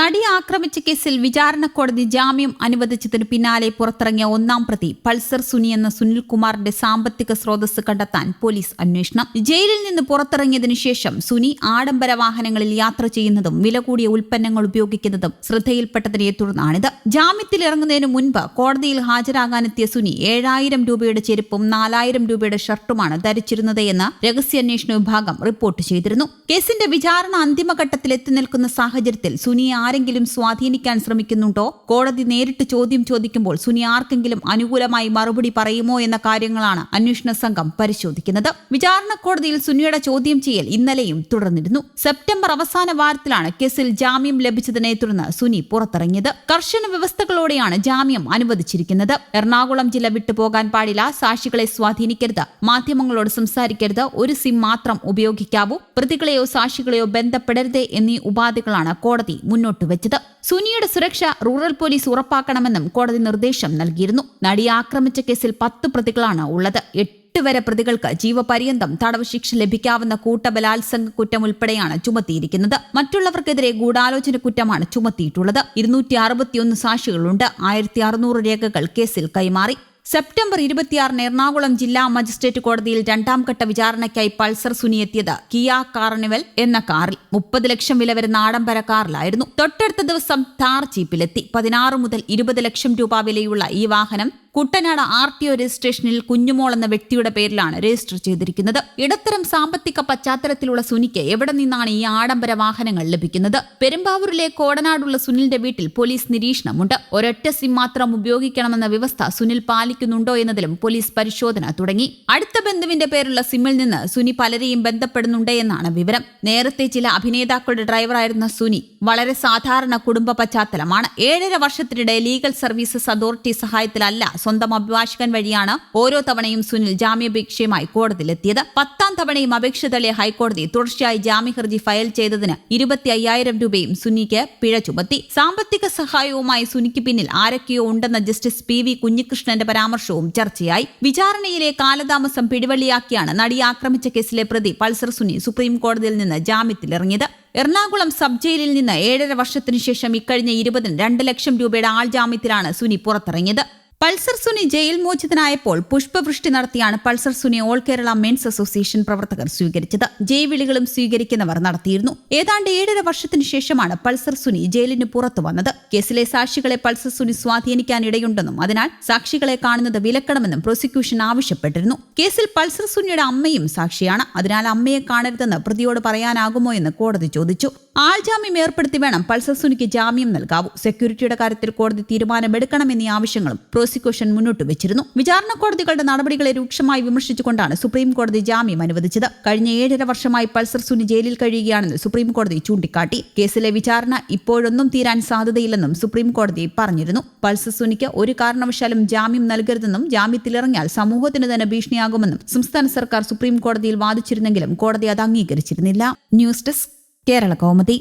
നടിയെ ആക്രമിച്ച കേസിൽ വിചാരണ കോടതി ജാമ്യം അനുവദിച്ചതിന് പിന്നാലെ പുറത്തിറങ്ങിയ ഒന്നാം പ്രതി പൾസർ സുനി എന്ന സുനിൽകുമാറിന്റെ സാമ്പത്തിക സ്രോതസ് കണ്ടെത്താൻ പോലീസ് അന്വേഷണം. ജയിലിൽ നിന്ന് പുറത്തിറങ്ങിയതിനു ശേഷം സുനി ആഡംബര വാഹനങ്ങളിൽ യാത്ര ചെയ്യുന്നതും വില കൂടിയ ഉൽപ്പന്നങ്ങൾ ഉപയോഗിക്കുന്നതും ശ്രദ്ധയിൽപ്പെട്ടതിനെ തുടർന്നാണിത്. ജാമ്യത്തിൽ ഇറങ്ങുന്നതിന് മുൻപ് കോടതിയിൽ ഹാജരാകാനെത്തിയ സുനി ഏഴായിരം രൂപയുടെ ചെരുപ്പും നാലായിരം രൂപയുടെ ഷർട്ടുമാണ് ധരിച്ചിരുന്നത് എന്ന് രഹസ്യാന്വേഷണ വിഭാഗം റിപ്പോർട്ട് ചെയ്തിരുന്നു. കേസിന്റെ വിചാരണ അന്തിമഘട്ടത്തിൽ എത്തി നിൽക്കുന്ന സാഹചര്യത്തിൽ സുനിയെ ആരെങ്കിലും സ്വാധീനിക്കാൻ ശ്രമിക്കുന്നുണ്ടോ? കോടതി നേരിട്ട് ചോദ്യം ചോദിക്കുമ്പോൾ സുനി ആർക്കെങ്കിലും അനുകൂലമായി മറുപടി പറയുമോ എന്ന കാര്യങ്ങളാണ് അന്വേഷണ സംഘം പരിശോധിക്കുന്നത്. വിചാരണ കോടതിയിൽ സുനിയുടെ ചോദ്യം ചെയ്യൽ ഇന്നലെയും തുടർന്നിരുന്നു. സെപ്റ്റംബർ അവസാന വാരത്തിലാണ് കേസിൽ ജാമ്യം ലഭിച്ചതിനെ തുടർന്ന് സുനി പുറത്തിറങ്ങിയത്. കർശന വ്യവസ്ഥകളോടെയാണ് ജാമ്യം അനുവദിച്ചിരിക്കുന്നത്. എറണാകുളം ജില്ല വിട്ടുപോകാൻ പാടില്ല. സാക്ഷികളെ സ്വാധീനിക്കരുത്. മാധ്യമങ്ങളോട് സംസാരിക്കരുത്. ഒരു സിം മാത്രം ഉപയോഗിക്കാവൂ. പ്രതികളെയോ സാക്ഷികളെയോ ബന്ധപ്പെടരുത് എന്നീ ഉപാധികളാണ് കോടതി മുന്നോട്ട് വെച്ചത് സുനിയുടെ സുരക്ഷ റൂറൽ പോലീസ് ഉറപ്പാക്കണമെന്നും കോടതി നിർദ്ദേശം നൽകിയിരുന്നു. നടിയെ ആക്രമിച്ച കേസിൽ പത്ത് പ്രതികളാണ് ഉള്ളത്. എട്ട് വരെ പ്രതികൾക്ക് ജീവപര്യന്തം തടവ് ശിക്ഷ ലഭിക്കാവുന്ന കൂട്ടബലാത്സംഗ കുറ്റം ഉൾപ്പെടെയാണ് ചുമത്തിയിരിക്കുന്നത്. മറ്റുള്ളവർക്കെതിരെ ഗൂഢാലോചന കുറ്റമാണ് ചുമത്തിയിട്ടുള്ളത്. ഇരുന്നൂറ്റി അറുപത്തിയൊന്ന് സാക്ഷികളുണ്ട്. ആയിരത്തി അറുന്നൂറ് രേഖകൾ കേസിൽ കൈമാറി. സെപ്റ്റംബർ ഇരുപത്തിയാറിന് എറണാകുളം ജില്ലാ മജിസ്ട്രേറ്റ് കോടതിയിൽ രണ്ടാം ഘട്ട വിചാരണയ്ക്കായി പൾസർ സുനി എത്തിയത് കിയ കാർണിവൽ എന്ന കാറിൽ. മുപ്പത് ലക്ഷം വില വരുന്ന ആഡംബര കാറിലായിരുന്നു. തൊട്ടടുത്ത ദിവസം താർ ജീപ്പിലെത്തി. പതിനാറ് മുതൽ ഇരുപത് ലക്ഷം രൂപ വിലയുള്ള ഈ വാഹനം കുട്ടനാട് ആർ ടി ഒ രജിസ്ട്രേഷനിൽ കുഞ്ഞുമോൾ എന്ന വ്യക്തിയുടെ പേരിലാണ് രജിസ്റ്റർ ചെയ്തിരിക്കുന്നത്. ഇടത്തരം സാമ്പത്തിക പശ്ചാത്തലത്തിലുള്ള സുനിക്ക് എവിടെ നിന്നാണ് ഈ ആഡംബര വാഹനങ്ങൾ ലഭിക്കുന്നത്? പെരുമ്പാവൂരിലെ കോടനാടുള്ള സുനിലിന്റെ വീട്ടിൽ പോലീസ് നിരീക്ഷണമുണ്ട്. ഒരൊറ്റ സിം മാത്രം ഉപയോഗിക്കണമെന്ന വ്യവസ്ഥ സുനിൽ പാലിക്കുന്നുണ്ടോ എന്നതിലും പോലീസ് പരിശോധന തുടങ്ങി. അടുത്ത ബന്ധുവിന്റെ പേരുള്ള സിമ്മിൽ നിന്ന് സുനി പലരെയും ബന്ധപ്പെടുന്നുണ്ട് എന്നാണ് വിവരം. നേരത്തെ ചില അഭിനേതാക്കളുടെ ഡ്രൈവറായിരുന്ന സുനി വളരെ സാധാരണ കുടുംബ പശ്ചാത്തലമാണ്. ഏഴര വർഷത്തിനിടെ ലീഗൽ സർവീസസ് അതോറിറ്റി സഹായത്തിലല്ല സ്വന്തം അഭിഭാഷകൻ വഴിയാണ് ഓരോ തവണയും സുനിൽ ജാമ്യാപേക്ഷയുമായി കോടതിയിലെത്തിയത്. പത്താം തവണയും അപേക്ഷ തള്ളിയ ഹൈക്കോടതി തുടർച്ചയായി ജാമ്യഹർജി ഫയൽ ചെയ്തതിന് ഇരുപത്തി അയ്യായിരം രൂപയും സുനിക്ക് പിഴ ചുമത്തി. സാമ്പത്തിക സഹായവുമായി സുനിക്ക് പിന്നിൽ ആരൊക്കെയോ ഉണ്ടെന്ന ജസ്റ്റിസ് പി വി കുഞ്ഞികൃഷ്ണന്റെ പരാമർശവും ചർച്ചയായി. വിചാരണയിലെ കാലതാമസം പിടിവള്ളിയാക്കിയാണ് നടി ആക്രമിച്ച കേസിലെ പ്രതി പൾസർ സുനി സുപ്രീം കോടതിയിൽ നിന്ന് ജാമ്യത്തിലിറങ്ങിയത്. എറണാകുളം സബ് ജയിലിൽ നിന്ന് ഏഴര വർഷത്തിനു ശേഷം ഇക്കഴിഞ്ഞ ഇരുപതിന് രണ്ട് ലക്ഷം രൂപയുടെ ആൾ ജാമ്യത്തിലാണ് സുനി പുറത്തിറങ്ങിയത്. പൾസർ സുനി ജയിൽ മോചിതനായപ്പോൾ പുഷ്പവൃഷ്ടി നടത്തിയാണ് pulsar Suni all Kerala men's association പ്രവർത്തകർ സ്വീകരിച്ചത്. ജയ്വിളികളും സ്വീകരിക്കുന്നവർ നടത്തിയിരുന്നു. ഏതാണ്ട് ഏഴര വർഷത്തിനു ശേഷമാണ് പൾസർ സുനി ജയിലിന് പുറത്തു വന്നത്. കേസിലെ സാക്ഷികളെ പൾസർ സുനി സ്വാധീനിക്കാനിടയുണ്ടെന്നും അതിനാൽ സാക്ഷികളെ കാണുന്നത് വിലക്കണമെന്നും പ്രോസിക്യൂഷൻ ആവശ്യപ്പെട്ടിരുന്നു. കേസിൽ പൾസർ സുനിയുടെ അമ്മയും സാക്ഷിയാണ്. അതിനാൽ അമ്മയെ കാണരുതെന്ന് പ്രതിയോട് പറയാനാകുമോ എന്ന് കോടതി ചോദിച്ചു. ആൾജാമ്യം ഏർപ്പെടുത്തി വേണം പൾസർ സുനിക്ക് ജാമ്യം നൽകാവൂ. സെക്യൂരിറ്റിയുടെ കാര്യത്തിൽ കോടതി തീരുമാനമെടുക്കണമെന്നീ ആവശ്യങ്ങളും പ്രോസിക്യൂഷൻ മുന്നോട്ട് വെച്ചിരുന്നു. വിചാരണ കോടതികളുടെ നടപടികളെ രൂക്ഷമായി വിമർശിച്ചുകൊണ്ടാണ് സുപ്രീം കോടതി ജാമ്യം അനുവദിച്ചത്. കഴിഞ്ഞ ഏഴര വർഷമായി പൾസർ സുനി ജയിലിൽ കഴിയുകയാണെന്ന് സുപ്രീം കോടതി ചൂണ്ടിക്കാട്ടി. കേസിലെ വിചാരണ ഇപ്പോഴൊന്നും തീരാൻ സാധ്യതയില്ലെന്നും സുപ്രീം കോടതി പറഞ്ഞിരുന്നു. പൾസർ സുനിക്ക് ഒരു കാരണവശാലും ജാമ്യം നൽകരുതെന്നും ജാമ്യത്തിലിറങ്ങിയാൽ സമൂഹത്തിന് തന്നെ ഭീഷണിയാകുമെന്നും സംസ്ഥാന സർക്കാർ സുപ്രീം കോടതിയിൽ വാദിച്ചിരുന്നെങ്കിലും കോടതി അത് അംഗീകരിച്ചിരുന്നില്ല. News desk Kerala Kaumudi.